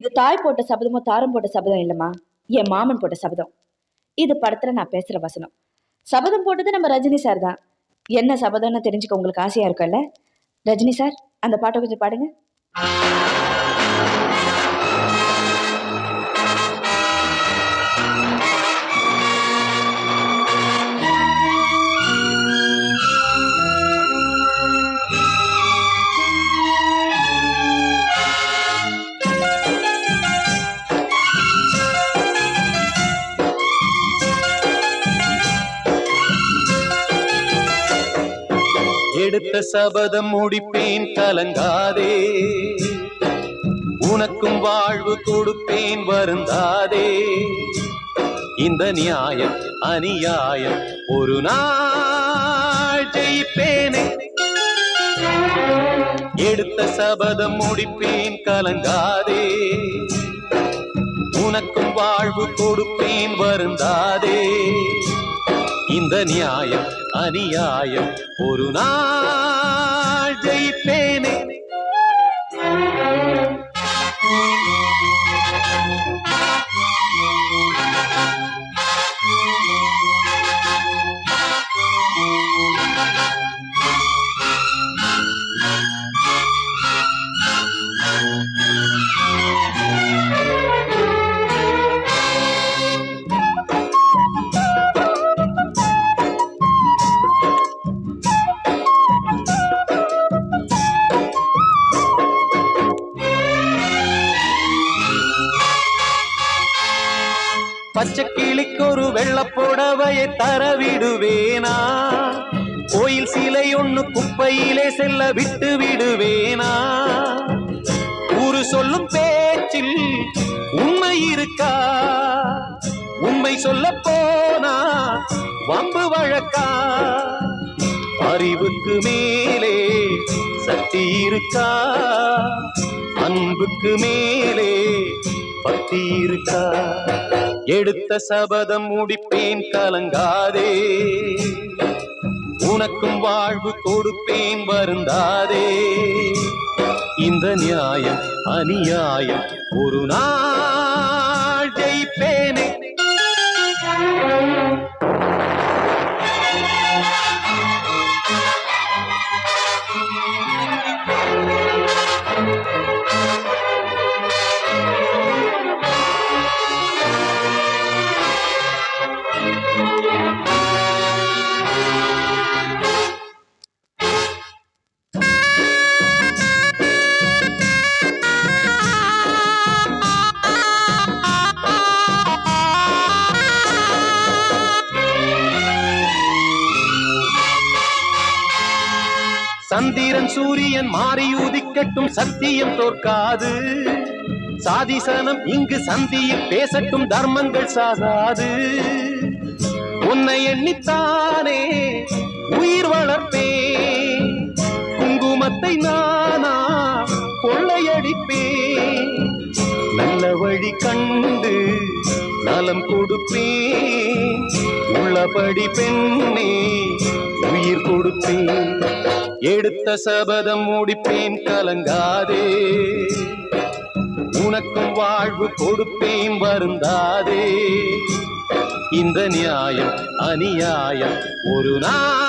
இது தாய் போட்ட சபதமோ தாரம் போட்ட சபதம் இல்லைம்மா. என் மாமன் போட்ட சபதம். இது படத்துல நான் பேசுற வசனம். சபதம் போட்டது நம்ம ரஜினி சார் தான். என்ன சபதம்னு தெரிஞ்சுக்க உங்களுக்கு ஆசையா இருக்கும்ல? ரஜினி சார் அந்த பாட்டை கொஞ்சம் பாடுங்க. எடுத்த சபதம் முடிப்பேன் கலங்காதே. உனக்கும் வாழ்வு கொடுப்பேன் வருந்தாதே. இந்த நியாயம் அநியாயம் ஒரு நாள் ஜெயிப்பேனே. எடுத்த சபதம் முடிப்பேன் கலங்காதே. உனக்கும் வாழ்வு கொடுப்பேன் வருந்தாதே. இந்த நியாயம் அநியாயம் ஒரு நாள் ஜெயிப்பேனே Thank you. பச்சை கிளிக்கு ஒரு வெள்ளப்புடவையை தர விடுவேனா கோயில் சிலை ஒண்ணு குப்பையிலே செல்ல விட்டு விடுவேனா? ஊரு சொல்லும் பேச்சில் உண்மை இருக்கா? உண்மை சொல்ல போனா வம்பு வழக்கா? அறிவுக்கு மேலே சக்தி இருக்கா? அன்புக்கு மேலே பக்தி இருக்கா? எடுத்த சபதம் முடிப்பேன் கலங்காதே. உனக்கும் வாழ்வு கொடுப்பேன் வருந்தாதே. இந்த நியாயம் அநியாயம் ஒரு நாள் ஜெயிப்பேனே. சந்திரன் சூரியன் மாறி உதிக்கட்டும் சத்தியம் தோற்காது. சாதிசனம் இங்கு சந்தியில் பேசட்டும் தர்மங்கள் சாகாது. உன்னை எண்ணித்தானே உயிர் வளர்ப்பே குங்குமத்தை நானா கொள்ளையடிப்பே நல்ல வழி கண்டு நலம் கொடுப்பே உள்ளபடி பெண்ணே உயிர் கொடுப்பேன். எடுத்த சபதம் முடிப்பேன் கலங்காதே. உனக்கும் வாழ்வு கொடுப்பேன் வருந்தாதே. இந்த நியாயம் அநியாயம் ஒரு நாள்